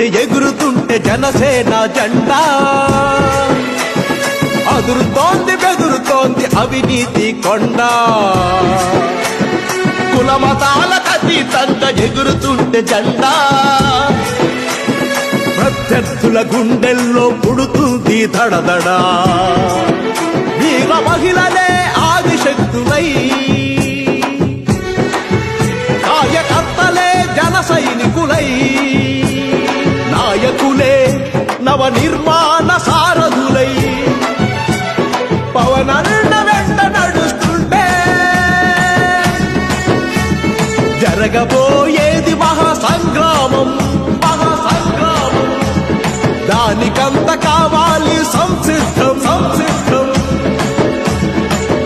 ఎగురుతుంటే జనసేన జెండా. అదురుతోంది బెదురుతోంది అవినీతి కొండ. కులమతాల అతీతంగా ఎగురుతుంటే జెండా. ప్రత్యర్థుల గుండెల్లో పుడుతుంది దడదడా. వీర మహిళలే ఆదిశక్తులై. కార్యకర్తలే జన సైనికులై. నవ నిర్మాణ సారథులై పవనన్న వెంట నడుస్తుంటే. జరగబోయేది మహా సంగ్రామం మహా సంగ్రామం దానికంత కావాలి సంసిద్ధం సంసిద్ధం.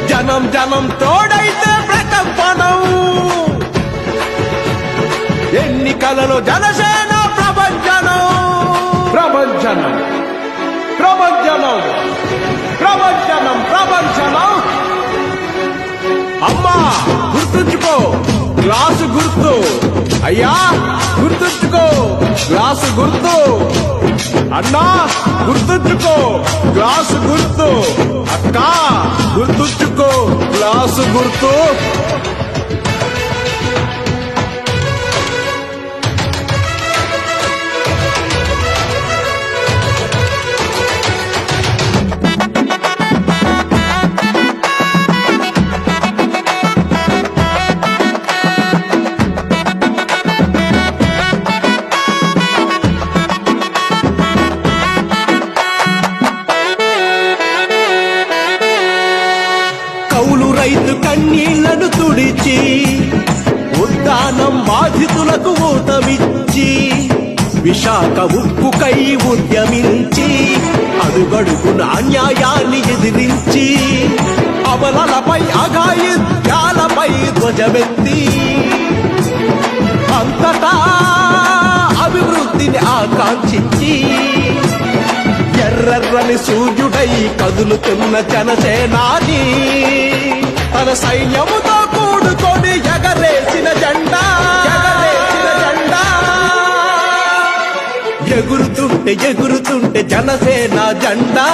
జనం జనం తోడైతే ప్రకంపనం. ఎన్నికలలో జనసేన ప్రభంజనం ప్రభంజనం ప్రభంజనం ప్రభంజనం అమ్మా గుర్తుంచుకో గ్లాసు గుర్తు. అయ్యా గుర్తుంచుకో గ్లాసు గుర్తు. అన్నా గుర్తుంచుకో గ్లాసు గుర్తు. అక్క గుర్తుంచుకో గ్లాసు గుర్తు. కన్నీళ్ళను ఉద్దానం బాధితులకు ఊతమిచ్చి విశాఖ ఉక్కుకై ఉద్యమించి అడుగడుగున అన్యాయాన్ని ఎదిరించి అమలలపై అఘాయిత్యాలపై ధ్వజమెత్తి అంతటా అభివృద్ధిని ఆకాంక్షించి ఎర్రెర్రని సూర్యుడై కదులుతున్న జనసేనాని తన సైన్యముతో కూడుకొని ఎగరేసిన జెండా ఎగరేసిన జెండా. ఎగురుతుంటే ఎగురుతుంటే జనసేన జెండా.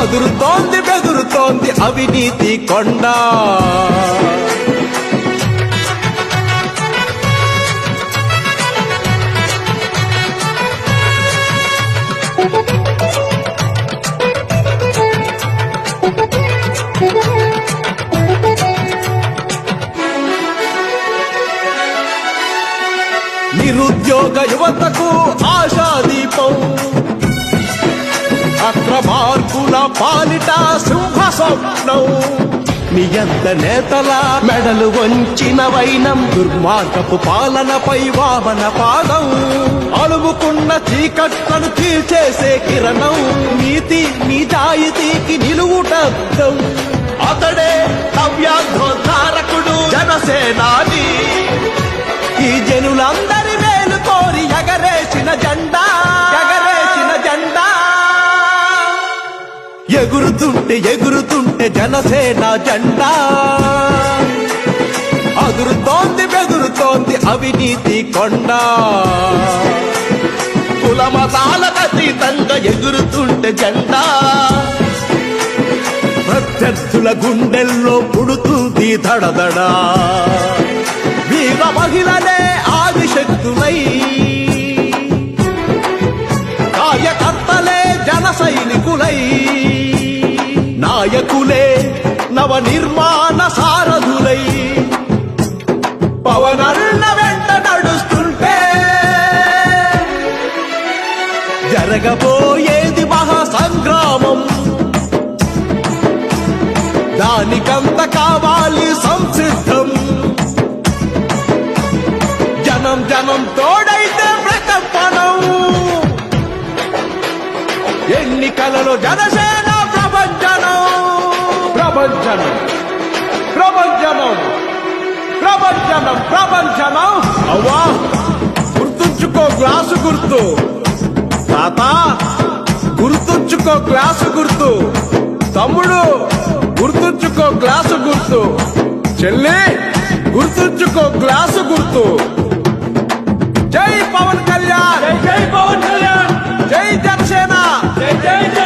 అదురుతోంది బెదురుతోంది అవినీతి కొండ. పాలిట సింహ స్వప్నం నియంత నేతల మెడలు వంచిన వైనం దుర్మార్గపు పాలనపై వామన పాదం. అలుముకున్న చీకట్లను తీర్చేసే కిరణం నీతి నిజాయితీకి నిలువుటద్దం అతడే నవ్యాధ్వధారకుడు జనసేనాని. ఈ జనులందరి ఎగురుతుంటే జనసేన జెండా. అదురుతోంది బెదురుతోంది అవినీతి కొండ. కుల కులమతాలకు అతీతంగా ఎగురుతుంటే జెండా. ప్రత్యర్థుల గుండెల్లో పుడుతుంది దడదడా వీర మహిళలే నవ నిర్మాణ సారథులై పవనన్న వెంట నడుస్తుంటే జరగబోయేది మహా సంగ్రామం దానికంత కావాలి సంసిద్ధం. జనం జనం తోడైతే ప్రకంపనం ఎన్నికలలో జనసేన ప్రపంచనం ప్రపంచము. ప్రపంచనం ప్రపంచము. అవ్వా. గుర్తుంచుకో గ్లాసు గుర్తు. తాత గుర్తుంచుకో గ్లాసు గుర్తు. తమ్ముడు గుర్తుంచుకో గ్లాసు గుర్తు. చెల్లి గుర్తుంచుకో గ్లాసు గుర్తు. జై పవన్ కళ్యాణ్. జై పవన్ కళ్యాణ్. జై జనసేన. జై జై